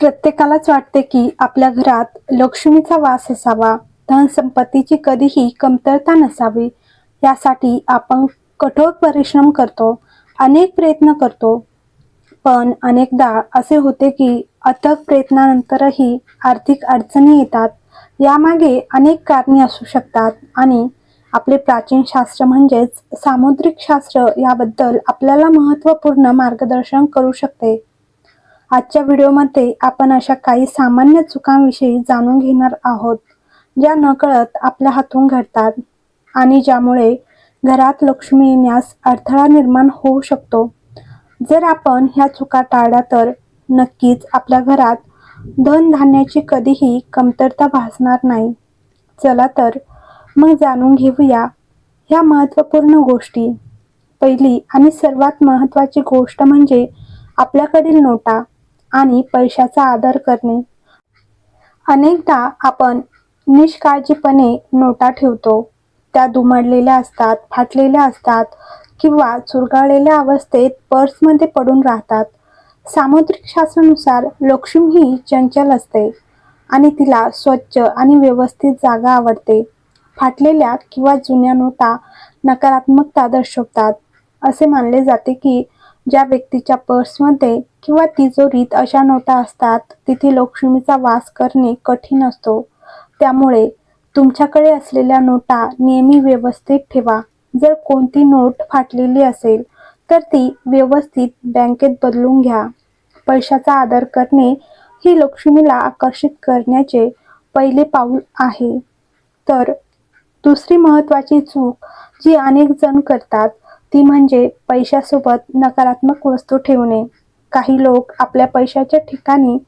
प्रत्येकालाच वाटते की आपल्या घरात लक्ष्मीचा वास असावा धनसंपत्तीची कधीही कमतरता नसावी यासाठी आपण कठोर परिश्रम करतो अनेक प्रयत्न करतो. पण अनेकदा असे होते की अथक प्रयत्नानंतरही आर्थिक अडचणी येतात. यामागे अनेक कारणे असू शकतात आणि आपले प्राचीन शास्त्र म्हणजेच सामुद्रिक शास्त्र याबद्दल आपल्याला महत्त्वपूर्ण मार्गदर्शन करू शकते. आजच्या व्हिडिओमध्ये आपण अशा काही सामान्य चुकांविषयी जाणून घेणार आहोत ज्या नकळत आपल्या हातून घडतात आणि ज्यामुळे घरात लक्ष्मी येण्यास अडथळा निर्माण होऊ शकतो. जर आपण ह्या चुका टाळल्या तर नक्कीच आपल्या घरात धनधान्याची कधीही कमतरता भासणार नाही. चला तर मग जाणून घेऊया ह्या महत्त्वपूर्ण गोष्टी. पहिली आणि सर्वात महत्त्वाची गोष्ट म्हणजे आपल्याकडील नोटा. आणि पैशाचा आदर करणे. अनेकदा आपण निष्काळजीपणे नोटा ठेवतो. त्या दुमडलेल्या असतात फाटलेल्या असतात किंवा चुरगाळलेल्या अवस्थेत पर्समध्ये पडून राहतात. सामुद्रिक शास्त्रानुसार लक्ष्मी ही चंचल असते आणि तिला स्वच्छ आणि व्यवस्थित जागा आवडते. फाटलेल्या किंवा जुन्या नोटा नकारात्मकता दर्शवतात. असे मानले जाते की ज्या व्यक्तीच्या पर्समध्ये किंवा तिजोरीत अशा नोटा असतात तिथे लक्ष्मीचा वास करणे कठीण असतो. त्यामुळे तुमच्याकडे असलेल्या नोटा नेहमी व्यवस्थित ठेवा. जर कोणती नोट फाटलेली असेल तर ती व्यवस्थित बँकेत बदलून घ्या. पैशाचा आदर करणे ही लक्ष्मीला आकर्षित करण्याचे पहिले पाऊल आहे. तर दुसरी महत्त्वाची चूक जी अनेक जण करतात ती म्हणजे पैशासोबत नकारात्मक वस्तू ठेवणे. काही लोक आपल्या पैशाच्या ठिकाणी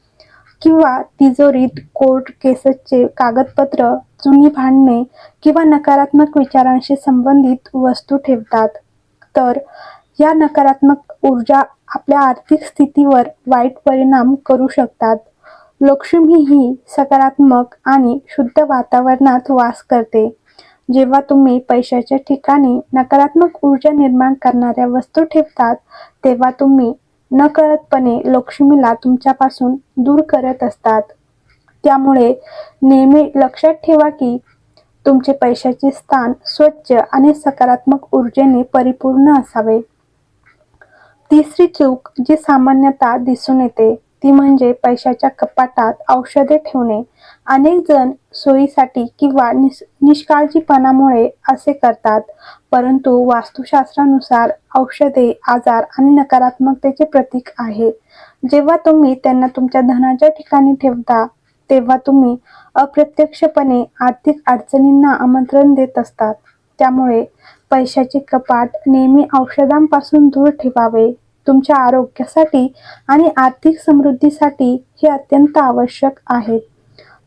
किंवा तिजोरीत कोर्ट केसेसचे कागदपत्र जुनी भांडणे किंवा नकारात्मक विचारांशी संबंधित वस्तू ठेवतात. तर या नकारात्मक ऊर्जा आपल्या आर्थिक स्थितीवर वाईट परिणाम करू शकतात. लक्ष्मी ही सकारात्मक आणि शुद्ध वातावरणात वास करते. जेव्हा तुम्ही पैशाच्या ठिकाणी नकारात्मक ऊर्जा निर्माण करणाऱ्या वस्तू ठेवतात तेव्हा तुम्ही नकळतपणे लक्ष्मीला तुमच्यापासून दूर करत असतात. त्यामुळे नेहमी लक्षात ठेवा की तुमचे पैशाचे स्थान स्वच्छ आणि सकारात्मक ऊर्जेने परिपूर्ण असावे. तिसरी चूक जी सामान्यतः दिसून येते ती म्हणजे पैशाच्या कपाटात औषधे ठेवणे. अनेक जण सोयीसाठी किंवा निस निष्काळजीपणामुळे असे करतात. परंतु वास्तुशास्त्रानुसार औषधे आजार आणि नकारात्मकतेचे प्रतीक आहे. जेव्हा तुम्ही त्यांना तुमच्या धनाच्या ठिकाणी ठेवता तेव्हा तुम्ही अप्रत्यक्षपणे आर्थिक अडचणींना आमंत्रण देत असतात. त्यामुळे पैशाचे कपाट नेहमी औषधांपासून दूर ठेवावे. तुमच्या आरोग्यासाठी आणि आर्थिक समृद्धीसाठी हे अत्यंत आवश्यक आहेत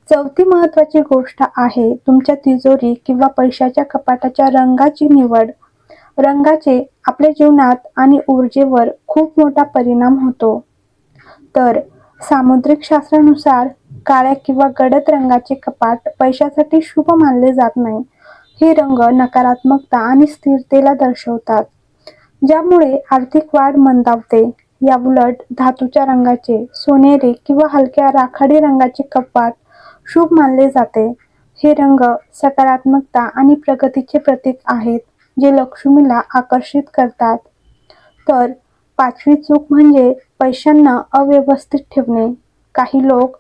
चौथी महत्त्वाची गोष्ट आहे तुमच्या तिजोरी किंवा पैशाच्या कपाटाच्या रंगाची निवड. रंगाचे आपल्या जीवनात आणि ऊर्जेवर खूप मोठा परिणाम होतो. तर सामुद्रिक शास्त्रानुसार काळ्या किंवा गडद रंगाचे कपाट पैशासाठी शुभ मानले जात नाही. हे रंग नकारात्मकता आणि स्थिरतेला दर्शवतात. ज्यामुळे आर्थिक वाढ मंदावते. या उलट धातूच्या रंगाचे सोनेरी किंवा हलक्या राखाडी रंगाचे कपाट शुभ मानले जाते. हे रंग सकारात्मकता आणि प्रगतीचे प्रतीक आहेत जे लक्ष्मीला आकर्षित करतात. तर पाचवी चूक म्हणजे पैशांना अव्यवस्थित ठेवणे. काही लोक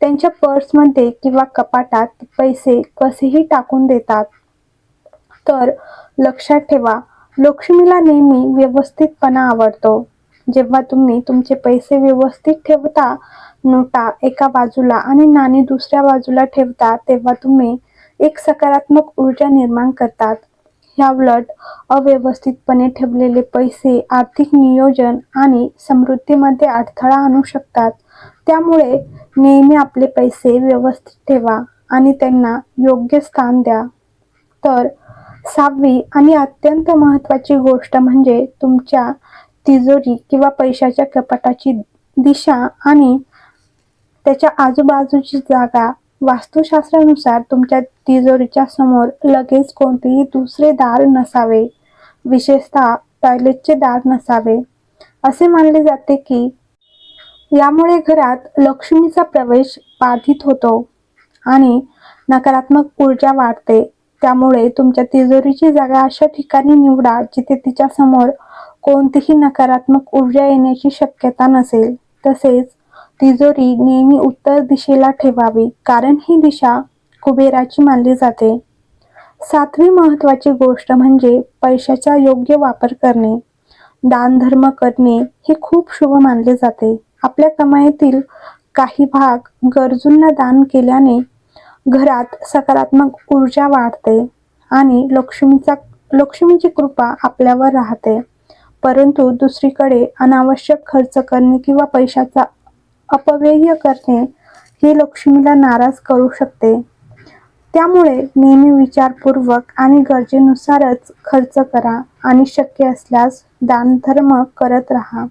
त्यांच्या पर्समध्ये किंवा कपाटात पैसे कसेही टाकून देतात. तर लक्षात ठेवा लक्ष्मीला नेहमी व्यवस्थितपणा आवडतो. जेव्हा तुम्ही तुमचे पैसे व्यवस्थित ठेवता नोटा एका बाजूला आणि नाणी दुसऱ्या बाजूला ठेवता तेव्हा तुम्ही एक सकारात्मक ऊर्जा निर्माण करतात. ह्या उलट अव्यवस्थितपणे ठेवलेले पैसे आर्थिक नियोजन आणि समृद्धीमध्ये अडथळा आणू शकतात. त्यामुळे नेहमी आपले पैसे व्यवस्थित ठेवा आणि त्यांना योग्य स्थान द्या. तर सहावी आणि अत्यंत महत्त्वाची गोष्ट म्हणजे तुमच्या तिजोरी किंवा पैशाच्या कपाटाची दिशा आणि त्याच्या आजूबाजूची जागा. वास्तुशास्त्रानुसार तुमच्या तिजोरीच्या समोर लगेच कोणतेही दुसरे दार नसावे. विशेषतः टॉयलेटचे दार नसावे. असे मानले जाते की यामुळे घरात लक्ष्मीचा प्रवेश बाधित होतो आणि नकारात्मक ऊर्जा वाढते. त्यामुळे तुमच्या तिजोरीची जागा अशा ठिकाणी निवडा जिथे तिच्या समोर कोणतीही नकारात्मक ऊर्जा येण्याची शक्यता नसेल. तसेच तिजोरी नेहमी उत्तर दिशेला ठेवावी कारण ही दिशा कुबेराची मानली जाते. सातवी महत्वाची गोष्ट म्हणजे पैशाचा योग्य वापर करणे. दानधर्म करणे हे खूप शुभ मानले जाते. आपल्या कमाईतील काही भाग गरजूंना दान केल्याने घरात सकारात्मक ऊर्जा वाढते आणि लक्ष्मीचा लक्ष्मीची कृपा आपल्यावर राहते. परंतु दुसरीकडे अनावश्यक खर्च करणे किंवा पैशाचा अपव्यय करणे हे लक्ष्मीला नाराज करू शकते. त्यामुळे नेहमी विचारपूर्वक आणि गरजेनुसारच खर्च करा आणि शक्य असल्यास दानधर्म करत राहा.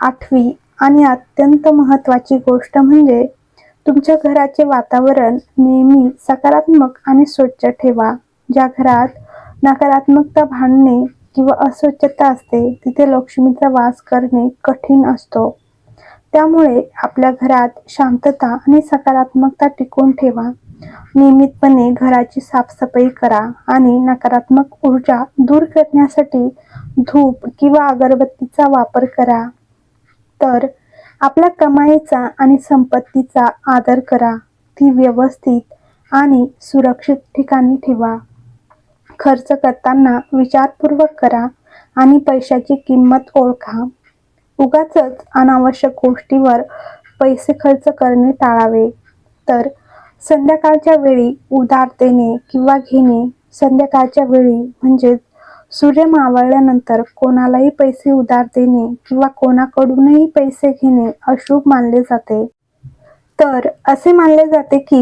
आठवी आणि अत्यंत महत्त्वाची गोष्ट म्हणजे तुमच्या घराचे वातावरण नेहमी सकारात्मक आणि स्वच्छ ठेवा. ज्या घरात नकारात्मकता भांडणे किंवा अस्वच्छता असते तिथे लक्ष्मीचा वास करणे कठीण असतो. त्यामुळे आपल्या घरात शांतता आणि सकारात्मकता टिकून ठेवा. नियमितपणे घराची साफसफाई करा आणि नकारात्मक ऊर्जा दूर करण्यासाठी धूप किंवा अगरबत्तीचा वापर करा. तर आपल्या कमाईचा आणि संपत्तीचा आदर करा. ती व्यवस्थित आणि सुरक्षित ठिकाणी ठेवा. खर्च करताना विचारपूर्वक करा आणि पैशाची किंमत ओळखा. उगाच अनावश्यक गोष्टीवर पैसे खर्च करणे टाळावे. तर संध्याकाळच्या वेळी उधार देणे किंवा घेणे संध्याकाळच्या वेळी म्हणजेच सूर्य मावळल्यानंतर कोणालाही पैसे उधार देणे किंवा कोणाकडूनही पैसे घेणे अशुभ मानले जाते. तर असे मानले जाते की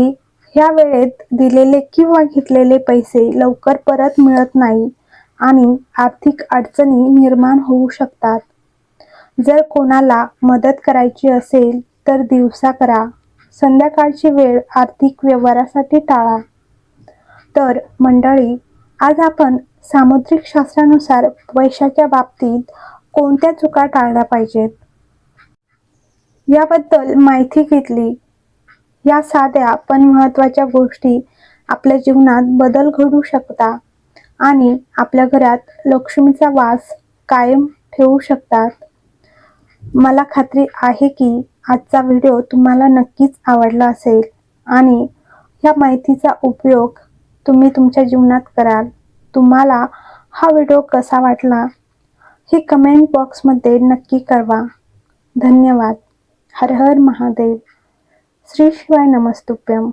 ह्या वेळेत दिलेले किंवा घेतलेले पैसे लवकर परत मिळत नाही आणि आर्थिक अडचणी निर्माण होऊ शकतात. जर कोणाला मदत करायची असेल तर दिवसा करा. संध्याकाळची वेळ आर्थिक व्यवहारासाठी टाळा. तर मंडळी आज आपण सामुद्रिक शास्त्रानुसार पैशाच्या बाबतीत कोणत्या चुका टाळल्या पाहिजेत? याबद्दल माहिती घेतली. या साध्या पण महत्त्वाच्या गोष्टी आपल्या जीवनात बदल घडू शकता आणि आपल्या घरात लक्ष्मीचा वास कायम ठेवू शकतात. मला खात्री आहे की आजचा व्हिडिओ तुम्हाला नक्कीच आवडला असेल आणि ह्या माहितीचा उपयोग तुम्ही तुमच्या जीवनात कराल. तुम्हाला हा व्हिडिओ कसा वाटला? हे कमेंट बॉक्समध्ये नक्की कळवा. धन्यवाद. हर हर महादेव. श्री शिवाय नमस्तुभ्यम.